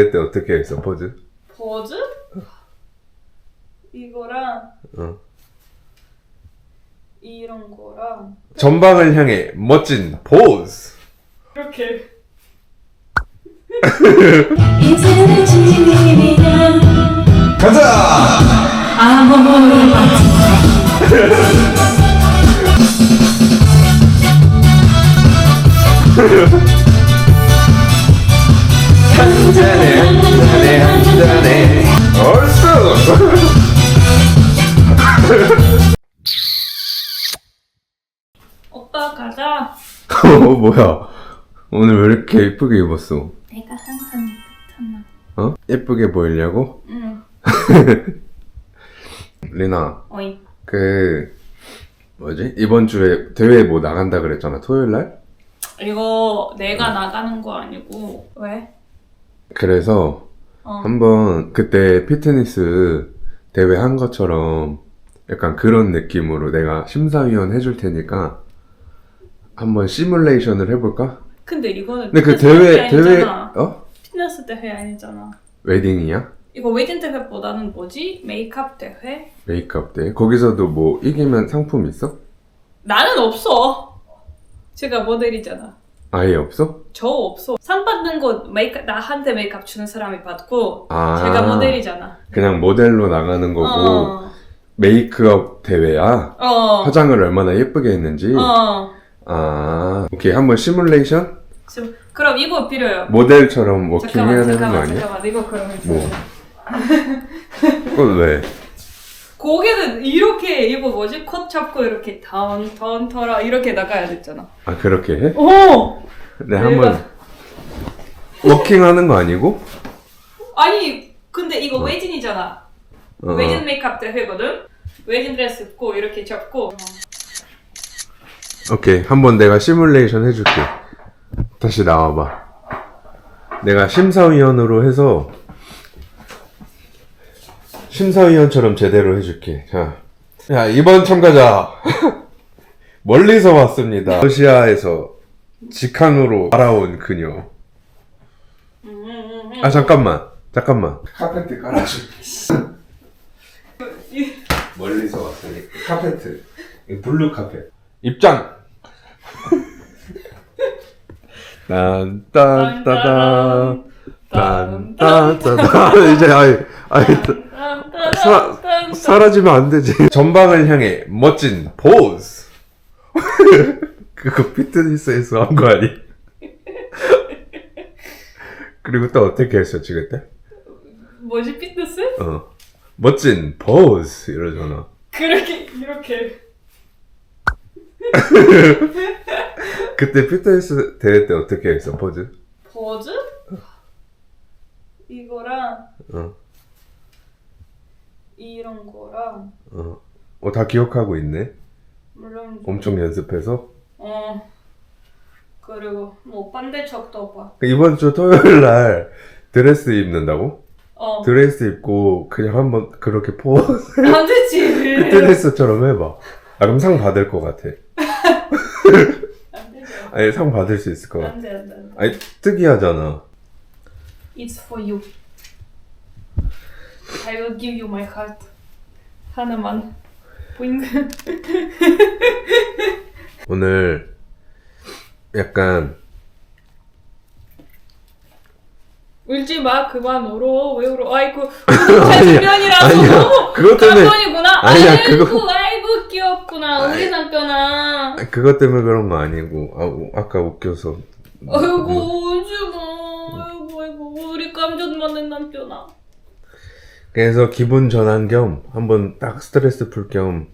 대회 때 어떻게 했어 포즈? 버즈? 이거랑 어. 이런 거랑 전방을 향해 멋진 포즈. 이렇게 인생은 지금이면 가자. 아무런 한한한 얼쑤. 오빠 가자 어 뭐야? 오늘 왜 이렇게 예쁘게 입었어? 내가 항상 그렇잖아 어? 예쁘게 보이려고? 응 리나 어이 그 뭐지 이번 주에 대회 뭐 나간다 그랬잖아 토요일 날? 이거 내가 나가는 거 아니고 왜? 그래서 어 한번 그때 피트니스 대회 한 것처럼 약간 그런 느낌으로 내가 심사위원 해줄 테니까 한번 시뮬레이션을 해볼까? 근데 이거는 근데 그 대회 대회. 어 피트니스 대회 아니잖아 웨딩이야? 이거 웨딩 대회보다는 뭐지? 메이크업 대회? 메이크업 대회 거기서도 뭐 이기면 상품 있어? 나는 없어 제가 모델이잖아 아예 없어? 저 없어 상 받는 거 메이크업 나한테 메이크업 주는 사람이 받고 아 제가 모델이잖아 그냥 모델로 나가는 거고 어. 메이크업 대회야? 어. 화장을 얼마나 예쁘게 했는지 어. 아 오케이 한번 시뮬레이션? 지금 그럼 이거 필요해요. 모델처럼 워킹 잠깐만, 해야 되는 거 잠깐만, 아니야? 잠깐만. 이거 그러면 뭐? 그건 왜? 고개는 이렇게 이거 뭐지? 컷 잡고 이렇게 다운 다운 터라 이렇게 나가야 됐잖아. 아 그렇게 해? 오. 네 한번 워킹 하는 거 아니고? 아니 근데 이거 웨진이잖아. 어, 웨진 메이크업 대회거든. 웨진 드레스 입고 이렇게 잡고. 오케이 한번 내가 시뮬레이션 해줄게 다시 나와봐 내가 심사위원으로 해서 심사위원처럼 제대로 해줄게. 자, 자 이번 참가자. 멀리서 왔습니다. 러시아에서 직항으로 알아온 그녀. 음, 아 잠깐만. 잠깐만. 카페트 깔아줄게. 멀리서 왔으니까 카페트 이 블루 카페 입장. 딴 딴따다 딴딴따다 이제 아이 아이 사- 사라지면 안 되지 전방을 향해 멋진 포즈 그거 피트니스에서 한 거 아니? 그리고 또 어떻게 했었지 그때? 뭐지 피트니스? 어 멋진 포즈 이러잖아 그렇게 이렇게. 그때 피트니스 대회 때 어떻게 했어 포즈? 버즈? 이거랑 어, 이런 거랑 어. 어, 다 기억하고 있네. 물론 엄청 연습해서. 어 그리고 뭐 반대척도 봐. 이번 주 토요일 날 드레스 입는다고? 어. 드레스 입고 그냥 한번 그렇게 포즈 안 되지. 피트니스처럼 해봐. 아 그럼 상 받을 것 같아. 안 되지. 아니 상 받을 수 있을 것 같아. 안 돼, 안 돼. 안 돼. 아니 특이하잖아. It's for you. I will give you my heart. 하나만. 보잉. 오늘 약간 울지 마. 그만 울어. 왜 울어? 아이고. 구독자 주변이라서 아니야. 너무 그것 때문에 감동이구나. 아니야, 아이고, 그거- 아이고 귀엽구나. 우리. 남편아. 그것 때문에 그런 거 아니고 아, 우- 아까 웃겨서. 아이고 울지 마. 아이고 아이고 우리 감정 많은 남편아. 그래서 기분 전환 겸 한번 딱 스트레스 풀 겸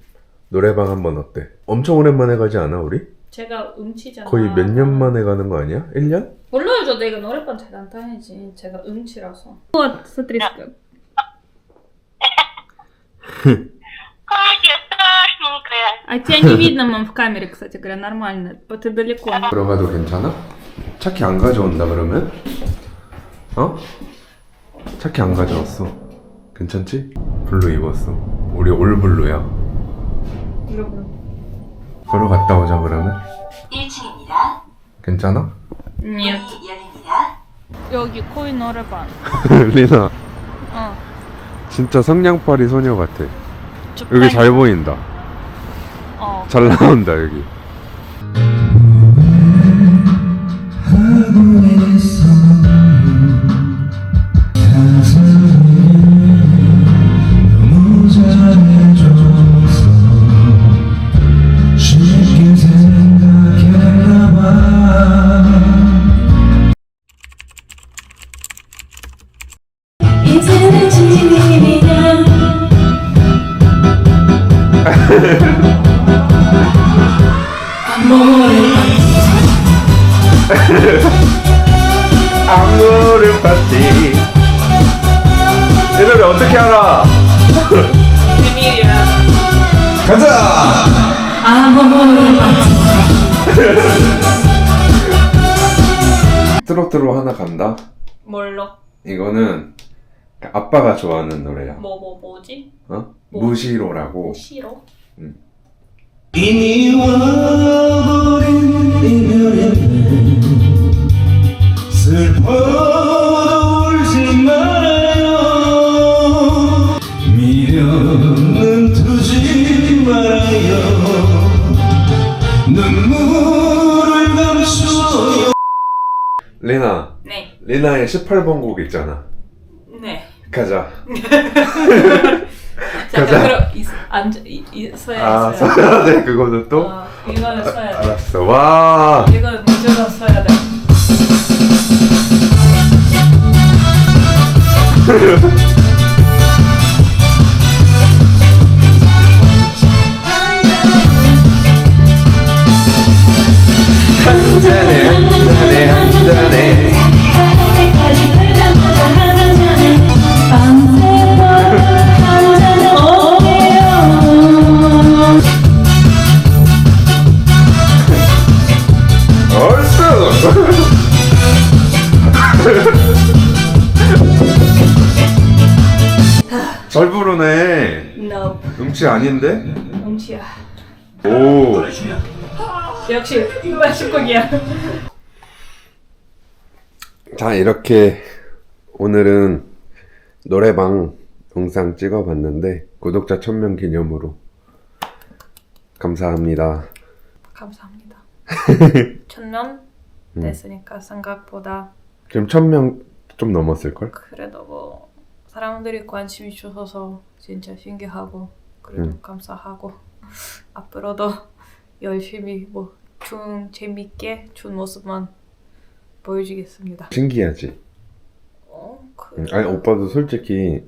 노래방 한번 어때? 엄청 오랜만에 가지 않아 우리? 제가 음치잖아. 거의 몇 년 만에 가는 거 아니야? 1년? 몰라요, 저 내가 노래방 잘 안 다니지. 제가 음치라서. Вот, смотри. Катя, страшненькая. А тебя не видно, мам, в камере, кстати говоря, нормально. Ты далеко. 들어가도 괜찮아? 차키 안 가져온다 그러면? 어? 차키 안 가져왔어 괜찮지? 블루 입었어. 우리 올블루야. 여러분. 걸어갔다 오자 그러면. 1층입니다. 괜찮아? 음. 예. 열립니다. 여기 코인 노래방. 리나 어. 진짜 성냥팔이 소녀 같아. 여기 잘 보인다. 어. 잘 나온다 여기. 아무를 파티. 이 노래 어떻게 알아? 가자. 트로트로 하나 간다. 뭘로? 이거는 아빠가 좋아하는 노래야. 뭐 뭐 뭐지? 어? 뭐? 무시로라고. 싫어? 이미 와버린 이별인데 슬퍼 울지 말아요 미련은 두지 말아요 눈물을 감추어요 리나, 네. 리나의 18번 곡 있잖아. 네. 가자. 가자. 그럼 이, 앉아 이, 이 서야 아. 써야 돼. 그거는 또? 어, 이거는 서야 돼. 알았어. 와. 이거는 무조건 서야 돼. 음치 아닌데? 음치야. 오. 역시 맛있곡이야. 자, 이렇게 오늘은 노래방 영상 찍어봤는데 구독자 1000명 기념으로 감사합니다. 감사합니다. 천년 음. 됐으니까 생각보다 지금 1000명 좀 넘었을걸? 그래도 뭐 사람들이 관심이 주셔서 진짜 신기하고 그래도 음. 감사하고 앞으로도 열심히 뭐춤 재밌게 춘 모습만 보여주겠습니다. 신기하지? 어, 그... 음, 아니 오빠도 솔직히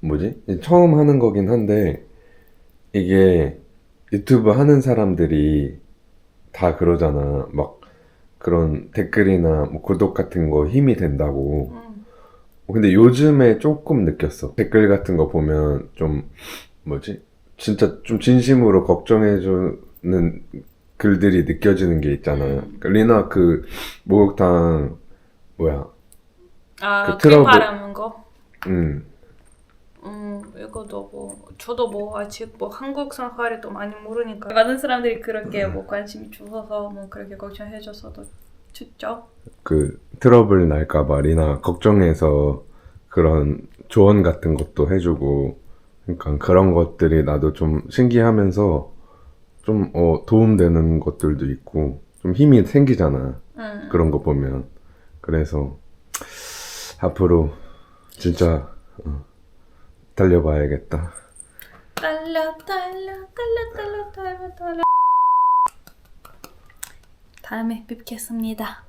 뭐지? 처음 하는 거긴 한데 이게 유튜브 하는 사람들이 다 그러잖아. 막 그런 댓글이나 뭐 구독 같은 거 힘이 된다고. 음, 근데 요즘에 조금 느꼈어. 댓글 같은 거 보면 좀 뭐지? 진짜 좀 진심으로 걱정해주는 글들이 느껴지는 게 있잖아. 음. 그러니까 리나 그 목욕탕 뭐야? 아, 그그 트러블. 바라는 거? 음. 음, 이거도 뭐 저도 뭐 아직 뭐 한국 생활이 또 많이 모르니까 많은 사람들이 그렇게 뭐 관심이 주셔서 뭐 그렇게 걱정해줘서도 좋죠. 그 트러블 날까봐 리나 걱정해서 그런 조언 같은 것도 해주고 그러니까 그런 것들이 나도 좀 신기하면서 좀 어, 도움되는 것들도 있고 좀 힘이 생기잖아 음. 그런 거 보면 그래서 앞으로 진짜 어, 달려봐야겠다 달려 달려 달려 달려 달려 달려 다음에 뵙겠습니다.